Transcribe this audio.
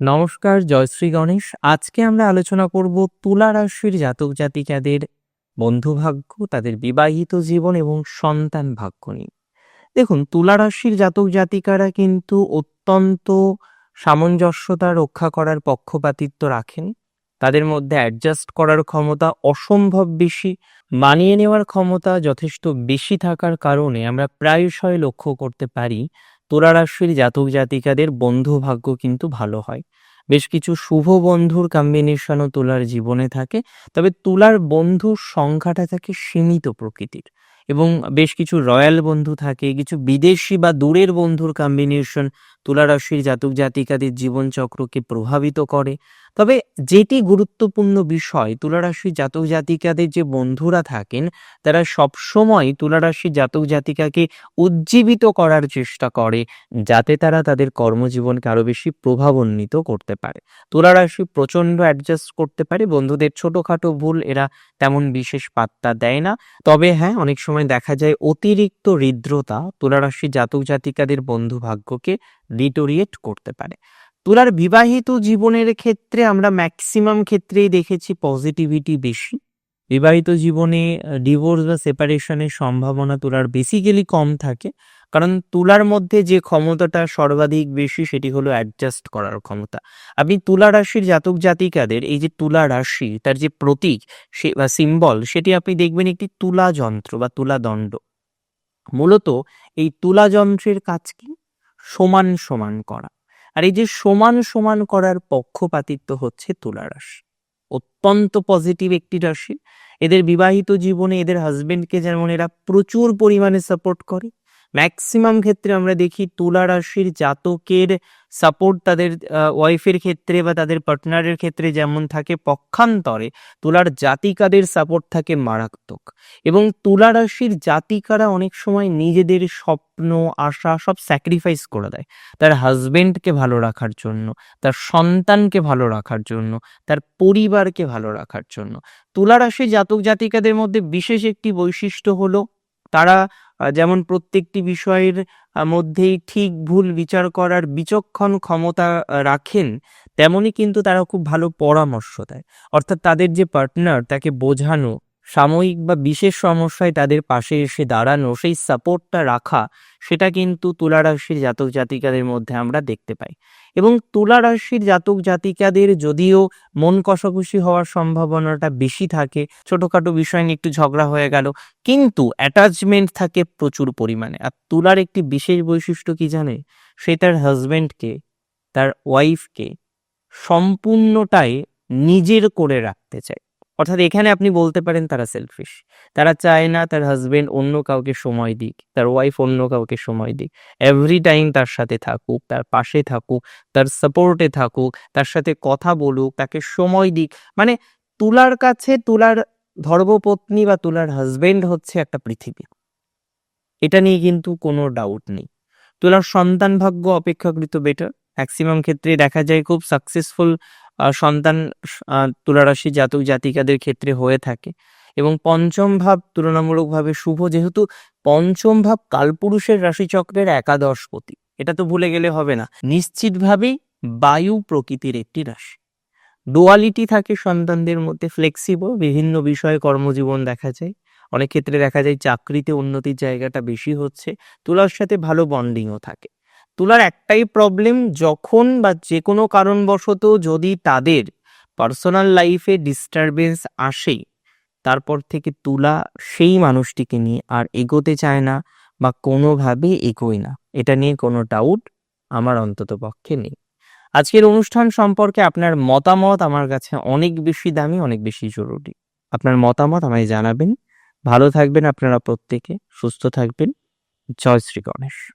নমস্কার জয়শ্রী গণেশ। আজকে আমরা আলোচনা করব তুলা রাশির জাতক জাতিকাদের বন্ধু ভাগ্য তাদের বিবাহিত জীবন এবং সন্তান ভাগ্য নিয়ে। দেখুন, তুলা রাশির জাতক জাতিকারা কিন্তু অত্যন্ত সামঞ্জস্যতা রক্ষা করার পক্ষপাতিত্ব রাখেন। তাদের মধ্যে অ্যাডজাস্ট করার ক্ষমতা অসম্ভব বেশি, মানিয়ে নেওয়ার ক্ষমতা যথেষ্ট বেশি থাকার কারণে আমরা প্রায়শই লক্ষ্য করতে পারি তুলা রাশির জাতক জাতিকাদের বন্ধু ভাগ্য কিন্তু ভালো হয়। বেশ কিছু শুভ বন্ধুর কম্বিনেশনও তুলার জীবনে থাকে, তবে তুলার বন্ধুর সংখ্যাটা থাকে সীমিত প্রকৃতির। এবং বেশ কিছু রয়্যাল বন্ধু থাকে, কিছু বিদেশি বা দূরের বন্ধুর কম্বিনেশন তুলা রাশির জাতক জাতিকাদের জীবনচক্রকে প্রভাবিত করে। তবে যেটি গুরুত্বপূর্ণ বিষয় তুলা রাশির জাতক জাতিকাদের যে বন্ধুরা থাকেন, তারা সবসময় তুলা রাশির জাতক জাতিকাকে উজ্জীবিত করার চেষ্টা করে, যাতে তারা তাদের কর্মজীবনকে আরও বেশি প্রভাবান্বিত করতে পারে। তুলা রাশি প্রচণ্ড অ্যাডজাস্ট করতে পারে, বন্ধুদের ছোটখাটো ভুল এরা তেমন বিশেষ পাত্তা দেয় না। তবে হ্যাঁ অনেক সময় দেখা যায় অতিরিক্ত হৃদ্রতা তুলা রাশির জাতক জাতিকাদের বন্ধু ভাগ্যকে ডিটোরিয়েট করতে পারে। তুলার বিবাহিত জীবনের ক্ষেত্রে আমরা ম্যাক্সিমাম ক্ষেত্রেই দেখেছি পজিটিভিটি বেশি। বিবাহিত জীবনে ডিভোর্স বা সেপারেশনের সম্ভাবনা তুলার বেসিক্যালি কম থাকে। কারণ তুলার মধ্যে যে ক্ষমতাটা সর্বাধিক বেশি সেটি হলো অ্যাডজাস্ট করার ক্ষমতা। আপনি তুলা রাশির জাতক জাতিকাদের, এই যে তুলা রাশি, তার যে প্রতীক সে, বা সিম্বল সেটি আপনি দেখবেন একটি তুলা যন্ত্র বা তুলা দণ্ড। মূলত এই তুলা যন্ত্রের কাজ কি? সমান সমান করা। আর এই যে সমান সমান করার পক্ষপাতিত্ব হচ্ছে তুলা রাশি। অত্যন্ত পজিটিভ একটি রাশি। এদের বিবাহিত জীবনে এদের হাজবেন্ডকে যেমন এরা প্রচুর পরিমাণে সাপোর্ট করে ম্যাক্সিমাম ক্ষেত্রে আমরা দেখি তুলা রাশির জাতকের সাপোর্ট তাদের ওয়াইফের ক্ষেত্রে বা তাদের পার্টনারের ক্ষেত্রে যেমন থাকে পক্ষান্তরে তুলার জাতিকাদের সাপোর্ট থাকে মারাত্মক। এবং তুলা রাশির জাতিকারা অনেক সময় নিজেদের স্বপ্ন, আশা সব স্যাক্রিফাইস করে দেয়। তার হাজবেন্ডকে ভালো রাখার জন্য, তার সন্তানকে ভালো রাখার জন্য, তার পরিবারকে ভালো রাখার জন্য। তুলা রাশির জাতক জাতিকাদের মধ্যে বিশেষ একটি বৈশিষ্ট্য হলো তারা যেমন প্রত্যেকটি বিষয়ের মধ্যেই ঠিক ভুল বিচার করার বিচক্ষণ ক্ষমতা রাখেন তেমনি কিন্তু তারা খুব ভালো পরামর্শ দেয়। অর্থাৎ তাদের যে পার্টনার তাকে বোঝানো সাময়িক বা বিশেষ সমস্যায় তাদের পাশে এসে দাঁড়ানো সেই সাপোর্টটা রাখা, সেটা কিন্তু তুলা রাশির জাতক জাতিকাদের মধ্যে আমরা দেখতে পাই। এবং তুলা রাশির জাতক জাতিকাদের যদিও মন কষাকষি হওয়ার সম্ভাবনাটা বেশি থাকে, ছোটখাটো বিষয় নিয়ে একটু ঝগড়া হয়ে গেল, কিন্তু অ্যাটাচমেন্ট থাকে প্রচুর পরিমাণে। আর তুলার একটি বিশেষ বৈশিষ্ট্য কি জানে? সে তার হাজব্যান্ডকে তার ওয়াইফকে সম্পূর্ণটাই নিজের করে রাখতে চায়। অর্থাৎ এখানে আপনি বলতে পারেন তারা সেলফিশ তারা চায় না তার হাজবেন্ড অন্য কাউকে সময় দিক, তার ওয়াইফ অন্য কাউকে সময় দিক। এভরি টাইম তার সাথে থাকুক, তার পাশে থাকুক, তার সাপোর্টে থাকুক, তার সাথে কথা বলুক, তাকে সময় দিক। মানে তুলার কাছে তুলার ধর্মপত্নী বা তুলার হাজবেন্ড হচ্ছে একটা পৃথিবী। এটা নিয়ে কিন্তু কোনো ডাউট নেই। তুলার সন্তান ভাগ্য অপেক্ষাকৃত বেটার ম্যাক্সিমাম ক্ষেত্রে দেখা যায় খুব সাকসেসফুল সন্তান আহ, তুলা রাশি জাতক জাতিকাদের ক্ষেত্রে হয়ে থাকে। এবং পঞ্চম ভাব তুলনামূলকভাবে শুভ যেহেতু পঞ্চম ভাব কালপুরুষের রাশিচক্রের একাদশ একাদশপতি। এটা তো ভুলে গেলে হবে না। নিশ্চিতভাবেই বায়ু প্রকৃতির একটি রাশি। ডুয়ালিটি থাকে সন্তানদের মধ্যে ফ্লেক্সিবল বিভিন্ন বিষয়ে কর্মজীবন দেখা যায়। অনেক ক্ষেত্রে দেখা যায় চাকরিতে উন্নতির জায়গাটা বেশি হচ্ছে। তুলার সাথে ভালো বন্ডিংও থাকে। তুলার একটাই প্রবলেম যখন বা যে কোনো কারণবশত যদি তাদের পার্সোনাল লাইফে ডিস্টারবেন্স আসে তারপর থেকে তুলা সেই মানুষটিকে নিয়ে আর এগোতে চায় না বা কোনোভাবে এগোয় না। এটা নিয়ে কোনো ডাউট আমার অন্তত পক্ষে নেই। আজকের অনুষ্ঠান সম্পর্কে আপনার মতামত আমার কাছে অনেক বেশি দামি, অনেক বেশি জরুরি। আপনার মতামত আমায় জানাবেন। ভালো থাকবেন আপনারা প্রত্যেকে, সুস্থ থাকবেন। জয় শ্রী গণেশ।